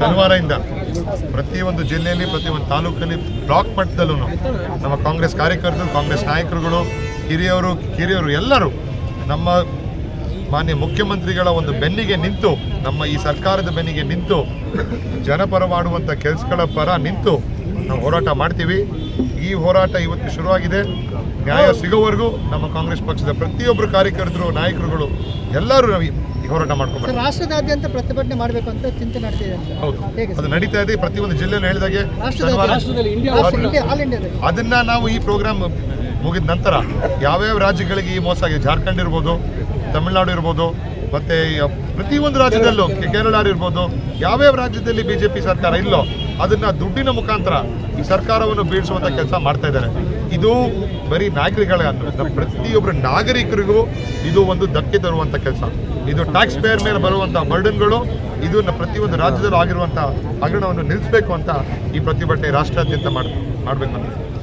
ಶನಿವಾರದಿಂದ ಪ್ರತಿಯೊಂದು ಜಿಲ್ಲೆಯಲ್ಲಿ, ಪ್ರತಿಯೊಂದು ತಾಲೂಕಲ್ಲಿ ಬ್ಲಾಕ್ ಮಟ್ಟದಲ್ಲೂ ನಮ್ಮ ಕಾಂಗ್ರೆಸ್ ಕಾರ್ಯಕರ್ತರು, ಕಾಂಗ್ರೆಸ್ ನಾಯಕರುಗಳು, ಹಿರಿಯವರು ಕಿರಿಯವರು ಎಲ್ಲರೂ ನಮ್ಮ ಮಾನ್ಯ ಮುಖ್ಯಮಂತ್ರಿಗಳ ಒಂದು ಬೆನ್ನಿಗೆ ನಿಂತು, ನಮ್ಮ ಈ ಸರ್ಕಾರದ ಬೆನ್ನಿಗೆ ನಿಂತು, ಜನಪರ ಮಾಡುವಂಥ ಕೆಲಸಗಳ ಪರ ನಿಂತು ನಾವು ಹೋರಾಟ ಮಾಡ್ತೀವಿ. ಈ ಹೋರಾಟ ಇವತ್ತು ಶುರುವಾಗಿದೆ. ನ್ಯಾಯ ಸಿಗೋವರೆಗೂ ನಮ್ಮ ಕಾಂಗ್ರೆಸ್ ಪಕ್ಷದ ಪ್ರತಿಯೊಬ್ಬರು ಕಾರ್ಯಕರ್ತರು, ನಾಯಕರುಗಳು ಎಲ್ಲರೂ ಹೋರಾಟ ಮಾಡ್ಕೊಂಡು ರಾಷ್ಟ್ರದಾದ್ಯಂತ ಪ್ರತಿಭಟನೆ ಮಾಡಬೇಕು ಅಂತ ಚಿಂತೆ ನಡ್ತಿದೆ ಹೌದು. ಅದು ನಡೀತಾ ಇದೆ. ಪ್ರತಿಯೊಂದು ಜಿಲ್ಲೆಯಲ್ಲಿ ಹೇಳಿದಾಗೆ ರಾಷ್ಟ್ರದಲ್ಲಿ- ಇಂಡಿಯಾ ಆಲ್ ಅದನ್ನ ನಾವು ಈ ಪ್ರೋಗ್ರಾಮ್ ಮುಗಿದ ನಂತರ ಯಾವ್ಯಾವ ರಾಜ್ಯಗಳಿಗೆ ಈ ಮೋಸ ಆಗಿದೆ? ಜಾರ್ಖಂಡ್ ಇರ್ಬೋದು ತಮಿಳುನಾಡು ಇರ್ಬೋದು ಮತ್ತೆ ಪ್ರತಿಯೊಂದು ರಾಜ್ಯದಲ್ಲೂ ಕೇರಳ ಇರ್ಬೋದು ಯಾವ್ಯಾವ ರಾಜ್ಯದಲ್ಲಿ ಬಿಜೆಪಿ ಸರ್ಕಾರ ಇಲ್ಲೋ ಅದನ್ನ ದುಡ್ಡಿನ ಮುಖಾಂತರ ಈ ಸರ್ಕಾರವನ್ನು ಬೀಳಿಸುವಂತ ಕೆಲಸ ಮಾಡ್ತಾ ಇದ್ದಾರೆ. ಇದು ಬರೀ ನಾಗರಿಕಗಳ ಪ್ರತಿಯೊಬ್ಬರು ನಾಗರಿಕರಿಗೂ ಇದು ಒಂದು ಧಕ್ಕೆ ತರುವಂತ ಕೆಲಸ. ಇದು ಟ್ಯಾಕ್ಸ್ ಪೇಯರ್ ಮೇಲೆ ಬರುವಂತ ಬರ್ಡನ್ಗಳು ಇದು ಪ್ರತಿಯೊಂದು ರಾಜ್ಯದಲ್ಲೂ ಆಗಿರುವಂಥ ಹಗರಣವನ್ನು ನಿಲ್ಲಿಸಬೇಕು ಅಂತ ಈ ಪ್ರತಿಭಟನೆ ರಾಷ್ಟ್ರಾದ್ಯಂತ ಮಾಡ್ಬೇಕು ಅಂತ